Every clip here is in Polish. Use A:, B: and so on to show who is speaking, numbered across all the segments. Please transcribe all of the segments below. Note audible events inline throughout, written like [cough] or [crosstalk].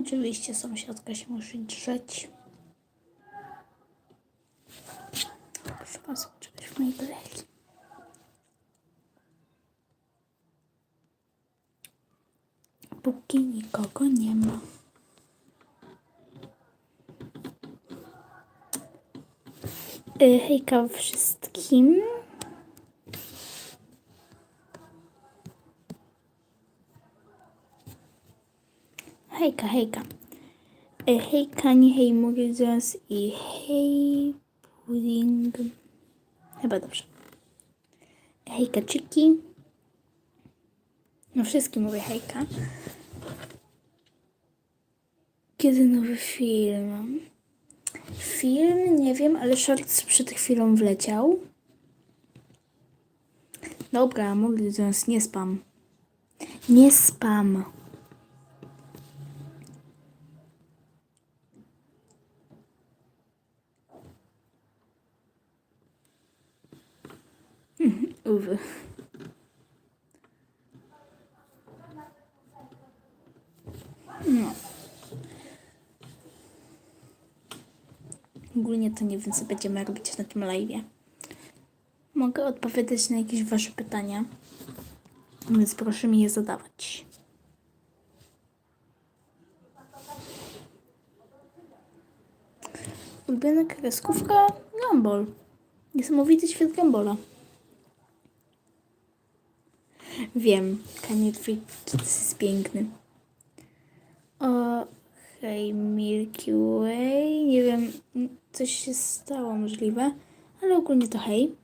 A: Oczywiście sąsiadka się musi drzeć. Proszę Państwa, czegoś w mojej breli. Póki nikogo nie ma. Y, Hejka wszystkim. Hejka, hejka. Y, Hejka, nie hej, mówię zaraz i hej, pudding. Chyba dobrze. Hejka, czyki. No wszystkim mówię hejka. Kiedy nowy film? Film, nie wiem, ale shorts przed chwilą wleciał. Dobra, mogli zaraz nie spam. Nie spam. Uwy. No. Ogólnie to nie wiem, co będziemy robić na tym live. Mogę odpowiadać na jakieś wasze pytania, więc proszę mi je zadawać. Ulubiona kreskówka Gumball. Niesamowity świat Gumbola. Wiem, Kanye jest piękny. O, hej, Milky Way. Nie wiem, coś się stało możliwe, ale ogólnie to hej.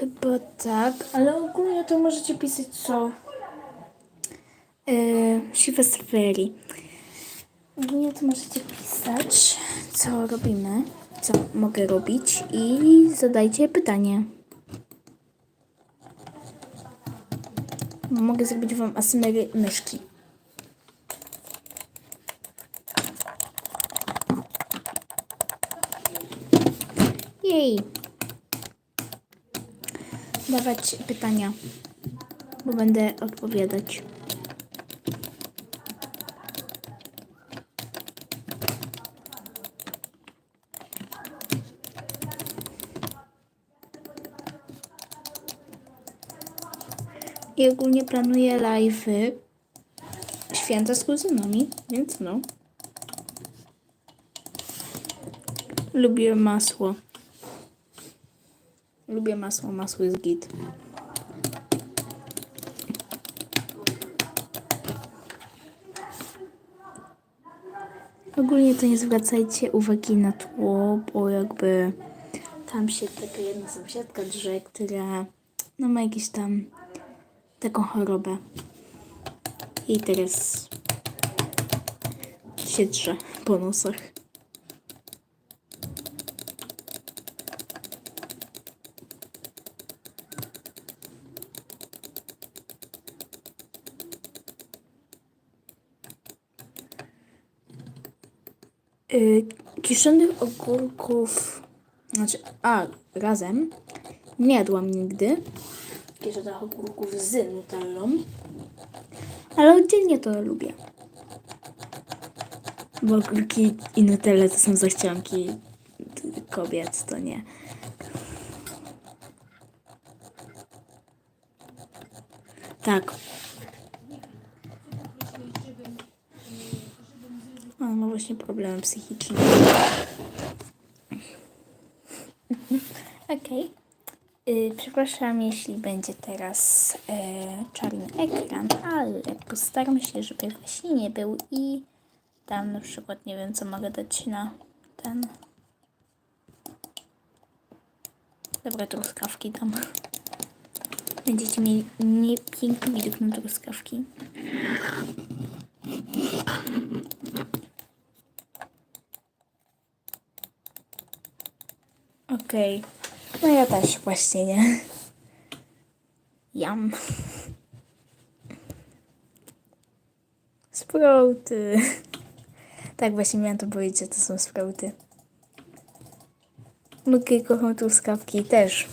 A: Chyba tak, ale ogólnie to możecie pisać co? Yy, Sylwester Ferry. Ogólnie to możecie pisać, co robimy, co mogę robić i zadajcie pytanie. Mogę zrobić wam asymery myszki. Jej. Dawać pytania, bo będę odpowiadać. I ogólnie planuję live'y święta z kuzynami, więc no. Lubię masło. Lubię masło, masło jest git. Ogólnie to nie zwracajcie uwagi na tło, bo jakby tam się taka jedna sąsiadka drze, która no ma jakieś tam taką chorobę. I teraz się drze po nosach. Y, kiszonych ogórków, znaczy, a, razem, nie jadłam nigdy. Kiszonych ogórków z nutellą, ale oddzielnie to lubię. Bo ogórki i nutelle to są zachcianki kobiet, to nie. Tak. Właśnie problemy psychiczne. Okej. Y, przepraszam, jeśli będzie teraz e, czarny ekran, ale postaram się, żeby właśnie nie był i tam na przykład nie wiem, co mogę dać na ten. Dobra, truskawki dam. Będziecie mieli piękny widok na truskawki. Okej. No ja też właśnie nie. Jam. Sprouty. Tak właśnie miałam to powiedzieć, że to są sprouty. Lubię kocham truskawki też.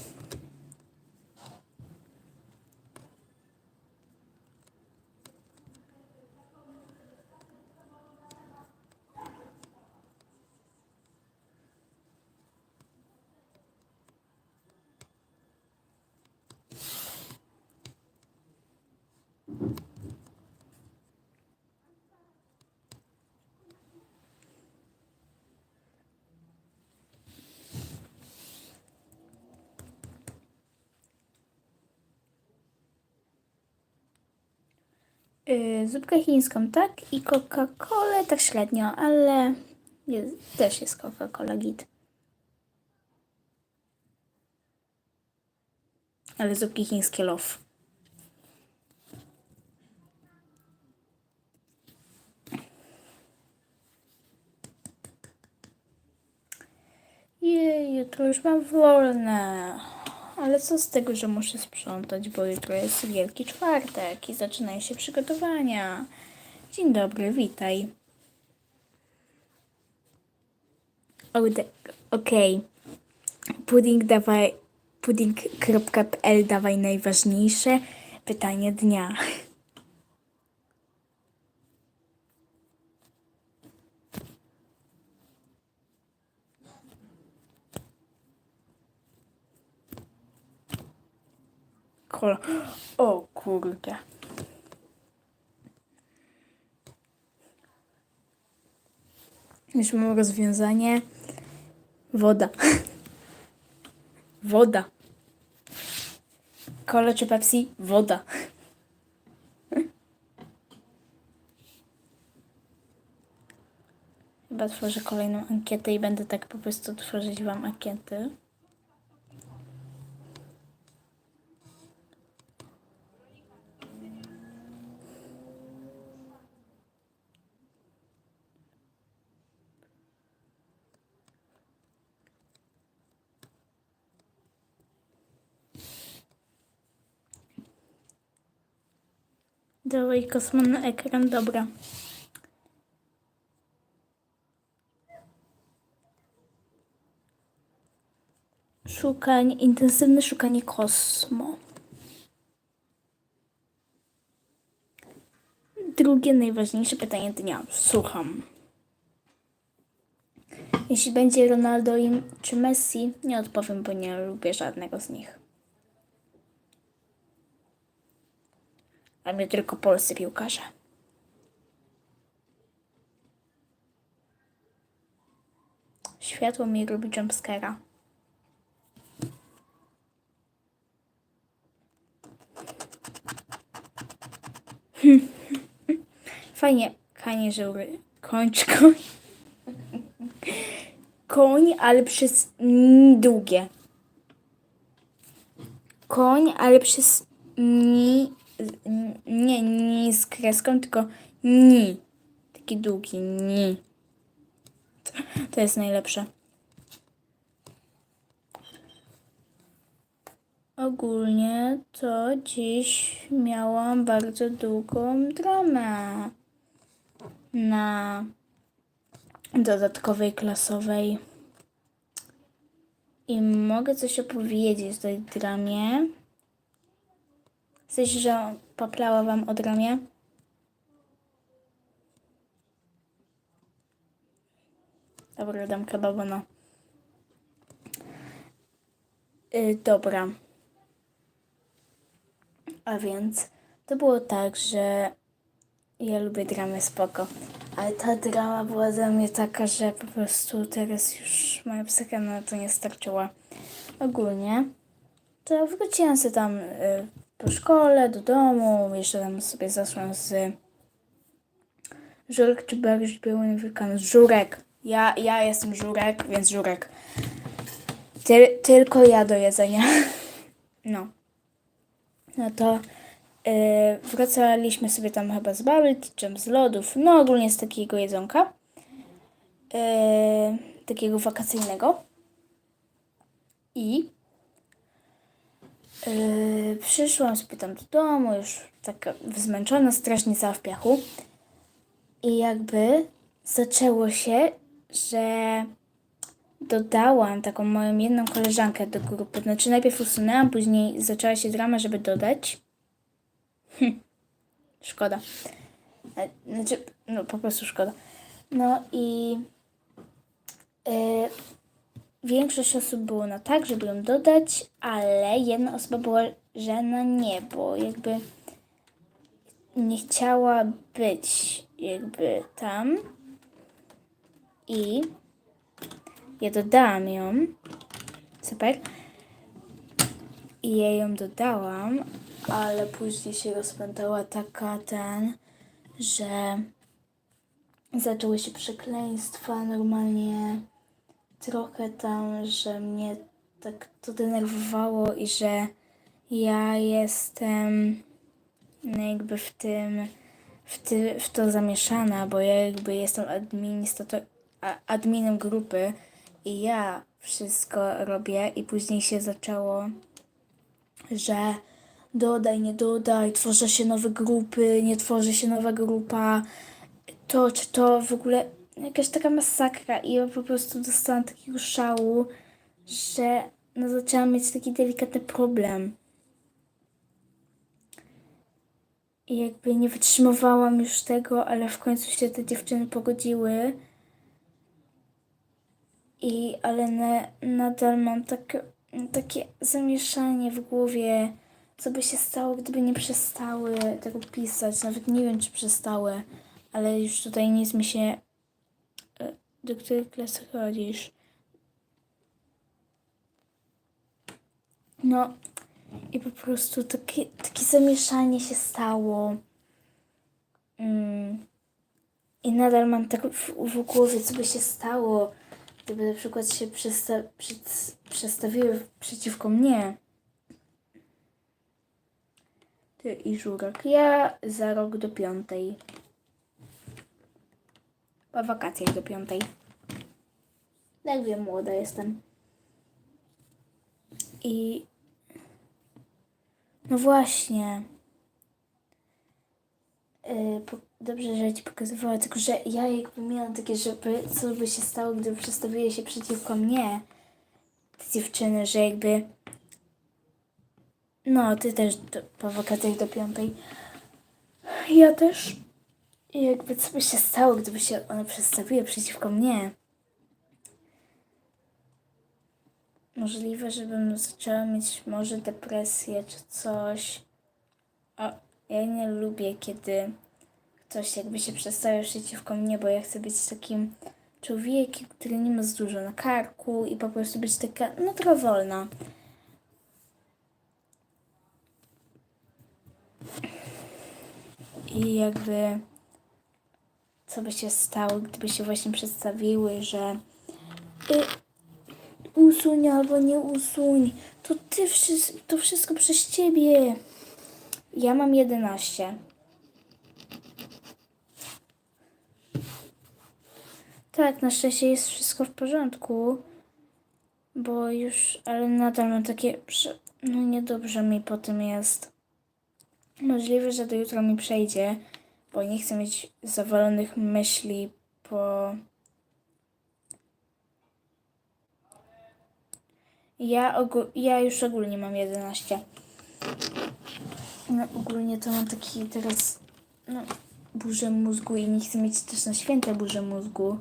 A: Yy, zupkę chińską tak i Coca-Colę tak średnio, ale jest, też jest Coca-Cola git. Ale zupki chińskie love. Jej, jutro już mam wolne. Ale co z tego, że muszę sprzątać, bo jutro jest Wielki Czwartek i zaczynają się przygotowania. Dzień dobry, witaj. Okej. Pudding dawaj, pudding.pl dawaj najważniejsze pytanie dnia. [laughs] Kola. O kurde. Już mam rozwiązanie. Woda. Woda. Kola czy Pepsi? Woda. Chyba tworzę kolejną ankietę i będę tak po prostu tworzyć Wam ankiety. Dawaj kosmon ekran, dobra. Szukanie, intensywne szukanie kosmo. Drugie najważniejsze pytanie dnia. Słucham. Jeśli będzie Ronaldo i- czy Messi, nie odpowiem, bo nie lubię żadnego z nich. A mnie tylko polscy piłkarze. Światło mi robi jumpscare'a. [laughs] Fajnie, fajnie, że kończ [laughs] koń. Koń, ale przez długie. Koń, ale przez ni nie, nie z kreską, tylko ni. Taki długi, ni. To, jest najlepsze. Ogólnie to dziś miałam bardzo długą dramę na dodatkowej klasowej. I mogę coś opowiedzieć o tej dramie. Sensie, że poplała wam od ramię? Dobra, dam kebaba no. Y, dobra. A więc to było tak, że ja lubię dramy spoko. Ale ta drama była dla mnie taka, że po prostu teraz już moja psycha na to nie starczyła. Ogólnie to wróciłam sobie tam y, po szkole, do domu, jeszcze tam sobie zaszłam z Żurek czy Berż był Wielkanoc? Żurek. Ja, ja jestem Żurek, więc Żurek. Ty, tylko ja do jedzenia. [laughs] No. No to yy, wracaliśmy sobie tam chyba z bubble tea, czym z lodów, no ogólnie z takiego jedzonka. Yy, takiego wakacyjnego. I yy, przyszłam sobie tam do domu, już taka zmęczona, strasznie cała w piachu. I jakby zaczęło się, że dodałam taką moją jedną koleżankę do grupy. Znaczy najpierw usunęłam, później zaczęła się drama, żeby dodać. Hm, szkoda. E, Znaczy, no po prostu szkoda. No i e, większość osób było na tak, żeby ją dodać, ale jedna osoba była, że na nie, bo jakby nie chciała być jakby tam i ja dodałam ją. Super. I ja ją dodałam, ale później się rozpętała taka ten, że zaczęły się przekleństwa normalnie. Trochę tam, że mnie tak to denerwowało i że ja jestem jakby w tym, w, ty, w to zamieszana, bo ja jakby jestem administrator, adminem grupy i ja wszystko robię i później się zaczęło, że dodaj, nie dodaj, tworzą się nowe grupy, nie tworzy się nowa grupa, to czy to w ogóle jakaś taka masakra i ja po prostu dostałam takiego szału, że no zaczęłam mieć taki delikatny problem. I jakby nie wytrzymywałam już tego, ale w końcu się te dziewczyny pogodziły. I ale na, nadal mam tak, takie zamieszanie w głowie, co by się stało, gdyby nie przestały tego pisać. Nawet nie wiem, czy przestały, ale już tutaj nic mi się. Do której klasy chodzisz? No, i po prostu takie, takie zamieszanie się stało. Mm. I nadal mam tak w, w głowie, co by się stało, gdyby na przykład się przesta przed, przestawiły przeciwko mnie. Ty i Żurek. Ja za rok do piątej. Po wakacjach do piątej. Jak wiem, młoda jestem. I no właśnie. Yy, dobrze, że ci pokazywała, tylko że ja jakby miałam takie, żeby co by się stało, gdyby przestawiły się przeciwko mnie te dziewczyny, że jakby no, ty też do, po wakacjach do piątej. Ja też. I jakby co by się stało, gdyby się one przestawiły przeciwko mnie. Możliwe, żebym zaczęła mieć może depresję czy coś. O, ja nie lubię, kiedy ktoś jakby się przestawia przeciwko mnie, bo ja chcę być takim człowiekiem, który nie ma za dużo na karku i po prostu być taka, no trochę wolna. I jakby co by się stało, gdyby się właśnie przedstawiły, że y, usuń albo nie usuń. To ty wszystko, to wszystko przez ciebie. Ja mam 11. Tak, na szczęście jest wszystko w porządku. Bo już, ale nadal mam takie, no niedobrze mi po tym jest. Możliwe, że do jutra mi przejdzie, bo nie chcę mieć zawalonych myśli po Ja, ogó- ja już ogólnie mam 11. No, ogólnie to mam taki teraz no, burzę mózgu i nie chcę mieć też na święte burzę mózgu.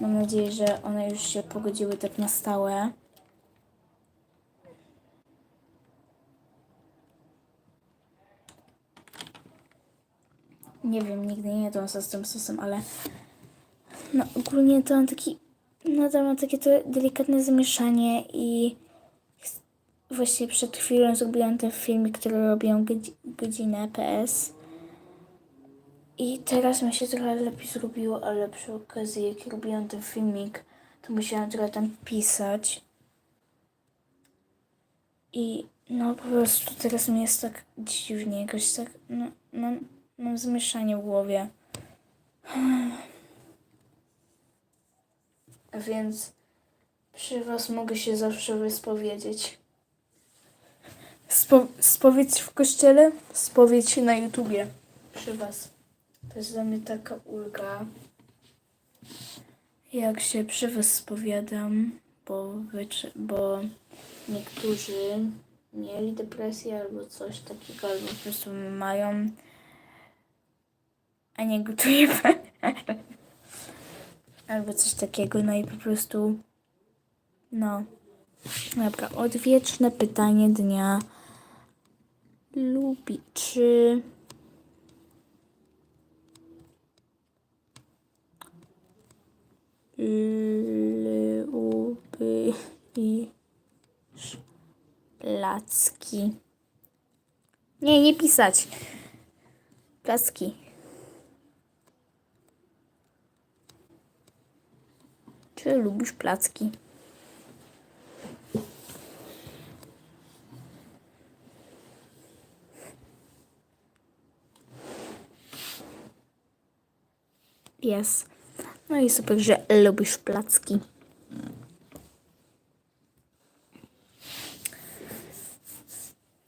A: Mam nadzieję, że one już się pogodziły tak na stałe. Nie wiem, nigdy nie jadłam z tym sosem, ale no ogólnie to mam taki, nadal mam takie to delikatne zamieszanie i właśnie przed chwilą zrobiłam ten filmik, który robiłam godzi- godzinę PS. I teraz mi się trochę lepiej zrobiło, ale przy okazji jak robiłam ten filmik, to musiałam trochę tam pisać. I no po prostu teraz mi jest tak dziwnie, jakoś tak, no, mam, mam zamieszanie w głowie. A więc przy was mogę się zawsze wyspowiedzieć. Spo, spowiedź w kościele, spowiedź na YouTubie przy was. To jest dla mnie taka ulga. Jak się przy was spowiadam, bo, bo niektórzy mieli depresję albo coś takiego, albo po prostu mają, a nie gotujemy. albo coś takiego, no i po prostu, no. Dobra, odwieczne pytanie dnia. Lubi, czy lubisz placki? Nie, nie pisać. Placki. Czy lubisz placki? Jest. No i super, że lubisz placki.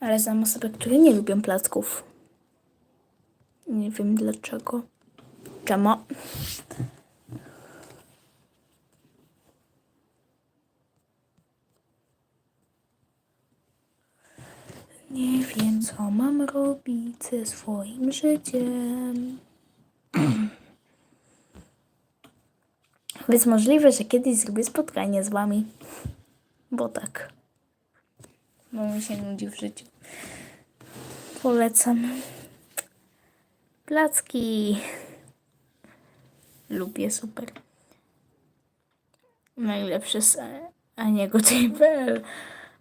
A: Ale znam osoby, które nie lubią placków. Nie wiem dlaczego. Czemu? Nie wiem, co mam robić ze swoim życiem. [clears throat] Więc możliwe, że kiedyś zrobię spotkanie z wami. Bo tak. Bo mi się nudzi w życiu. Polecam. Placki. Lubię super. Najlepsze z aniego.pl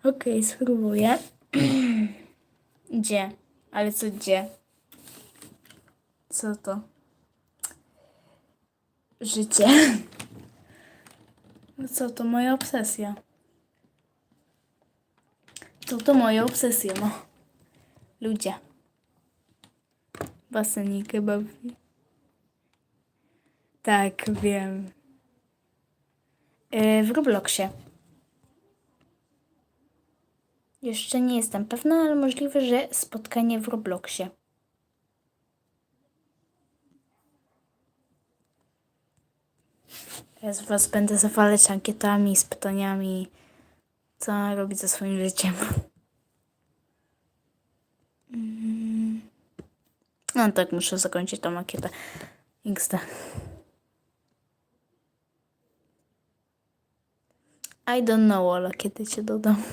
A: Okej, spróbuję. [clears throat] Gdzie? Ale co gdzie? Co to? Życie. No co, to moja obsesja. To to moja obsesja, no. Ludzie. Baseni kebabi. Tak, wiem. Yy, w Robloxie. Jeszcze nie jestem pewna, ale możliwe, że spotkanie w Robloxie. Teraz was będę zawalać ankietami z pytaniami, co robić ze swoim życiem. Mm. No tak, muszę zakończyć tą ankietę. XD. I don't know, ale kiedy cię dodam.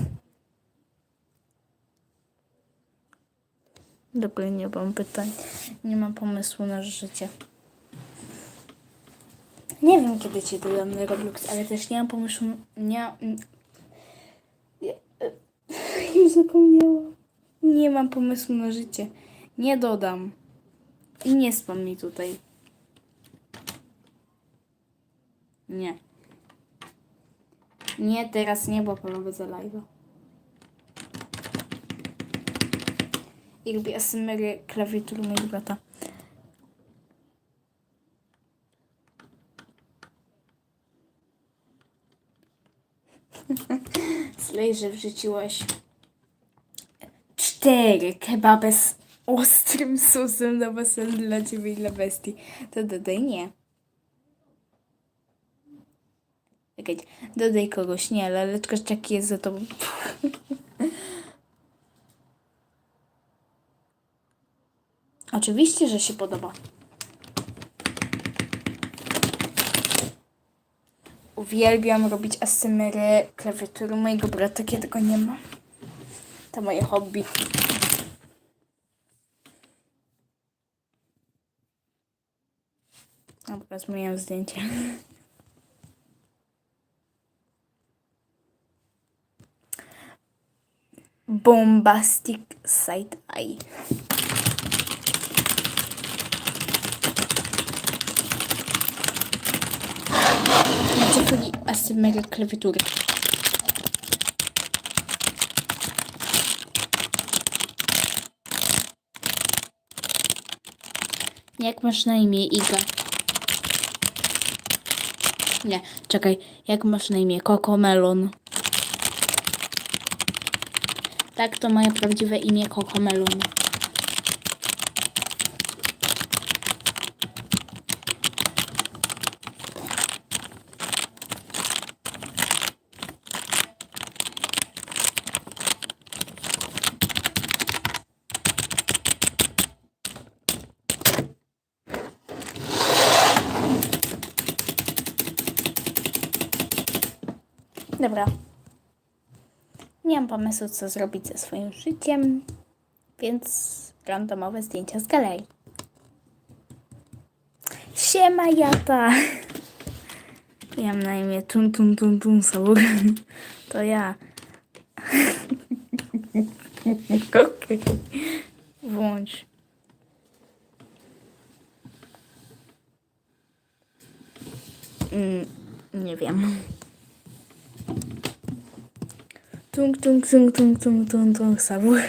A: Dobra, nie mam pytań. Nie mam pomysłu na życie. Nie wiem, kiedy cię dodam Roblox, ale też nie mam pomysłu. Nie. nie już zapomniałam. Nie mam pomysłu na życie. Nie dodam. I nie spam mi tutaj. Nie. Nie, teraz nie, bo prowadzę live'a. Lubię asymery klawiatury mojego brata. [laughs] Slej, że wrzuciłaś cztery kebaby z ostrym sosem na basen dla ciebie i dla bestii. To dodaj nie. Czekaj, dodaj kogoś, nie, laleczka szczeki jest za tobą. [laughs] Oczywiście, że się podoba. Uwielbiam robić asymery klawiatury mojego brata, kiedy go nie ma. To moje hobby. Dobra, zmieniam zdjęcie. Bombastic Side Eye. Czyli asymeria klawiatury. Jak masz na imię, Iga? Nie, czekaj. Jak masz na imię? Kokomelon. Tak, to moje prawdziwe imię Kokomelon. Dobra. Nie mam pomysłu, co zrobić ze swoim życiem, więc randomowe zdjęcia z galerii. Siema Jata! Ja [laughs] mam na imię Tun Tun Tun Tun. [laughs] To ja. [laughs] Okej. Włącz. Mm, nie wiem. Tung, tung, tung, tung, tung, tung, tung, sabur.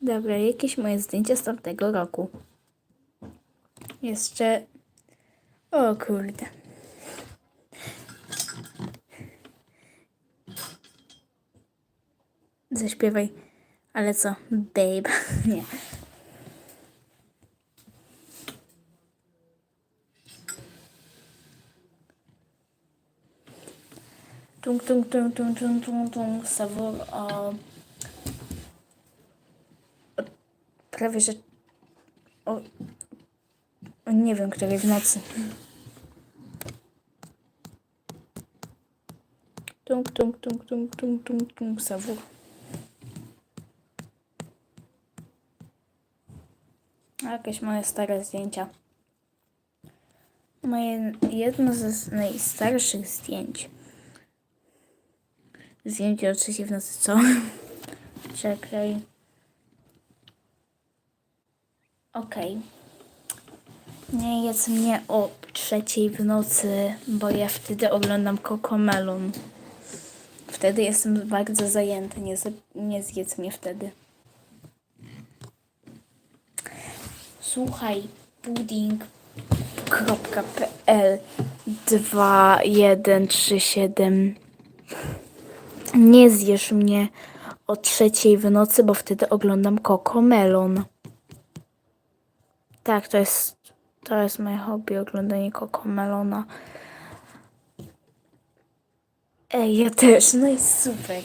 A: Dobra, jakieś moje zdjęcia z tamtego roku. Jeszcze... O kurde. Zaśpiewaj. Ale co? Babe. [laughs] Nie. Tung, tung, tung, tung, tung, tung, tung, Savour o... o prawie, że... O, nie wiem, której w nocy. Tung, tung, tung, tung, tung, tung, tung, Savour. Jakieś moje stare zdjęcia. Moje jedno z najstarszych zdjęć. Zdjęcie o trzeciej w nocy, co? [laughs] Czekaj. Okej. Nie jedz mnie o trzeciej w nocy, bo ja wtedy oglądam Cocomelon. Wtedy jestem bardzo zajęty, nie, nie zjedz mnie wtedy. Słuchaj, pudding.pl 2137 nie zjesz mnie o trzeciej w nocy, bo wtedy oglądam Cocomelon. Tak, to jest, to jest moje hobby, oglądanie Cocomelona. Ej, ja też, no i super.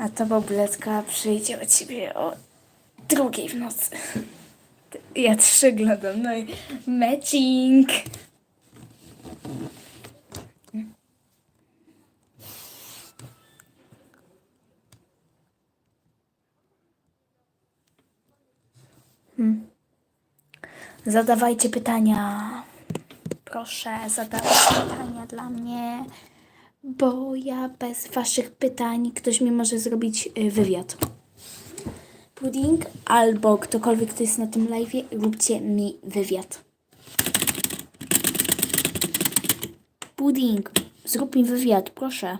A: A ta babletka przyjdzie o ciebie o drugiej w nocy. Ja też oglądam, no i matching. Zadawajcie pytania. Proszę, zadawajcie pytania dla mnie, bo ja bez waszych pytań ktoś mi może zrobić y, wywiad. Pudding albo ktokolwiek, kto jest na tym live, róbcie mi wywiad. Pudding, zrób mi wywiad, proszę.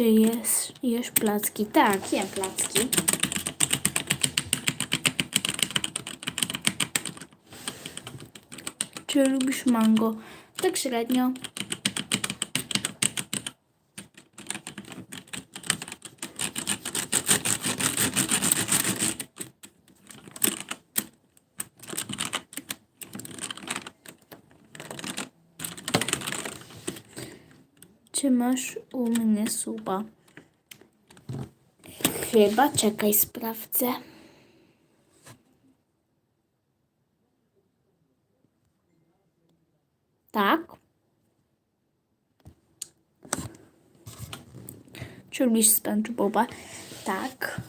A: Czy jest, jesz placki? Tak, jem placki. Czy lubisz mango? Tak średnio. Czy masz u mnie suba? Chyba, czekaj, sprawdzę. Tak. Czy lubisz SpongeBoba? Tak.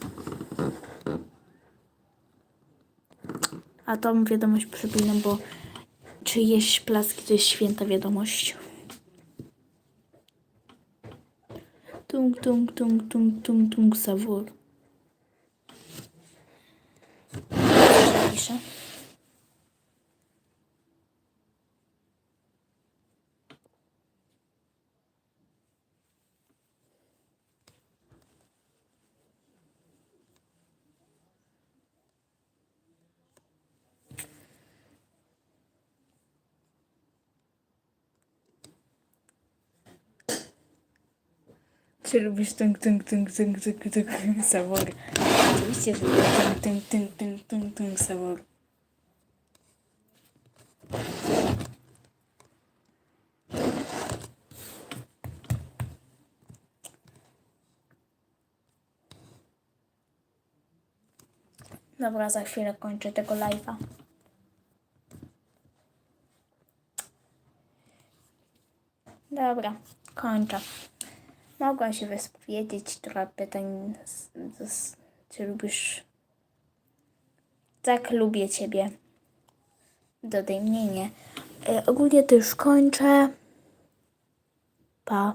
A: A tą wiadomość przypominam, bo czy jeść placki to jest święta wiadomość. Tung, tung, tung, tung, tung, tung, savour. Co Czy lubisz tung, tung, tung, tung, tung, tung, savory? Oczywiście, że lubię tung, tung, tung, tung, tung, tung, savory. Dobra, za chwilę kończę tego live'a. Dobra, kończę. Mogłam się wyspowiedzieć trochę pytań, z, z, czy lubisz... Tak, lubię Ciebie. Dodaj mnie, nie. E, ogólnie to już kończę. Pa.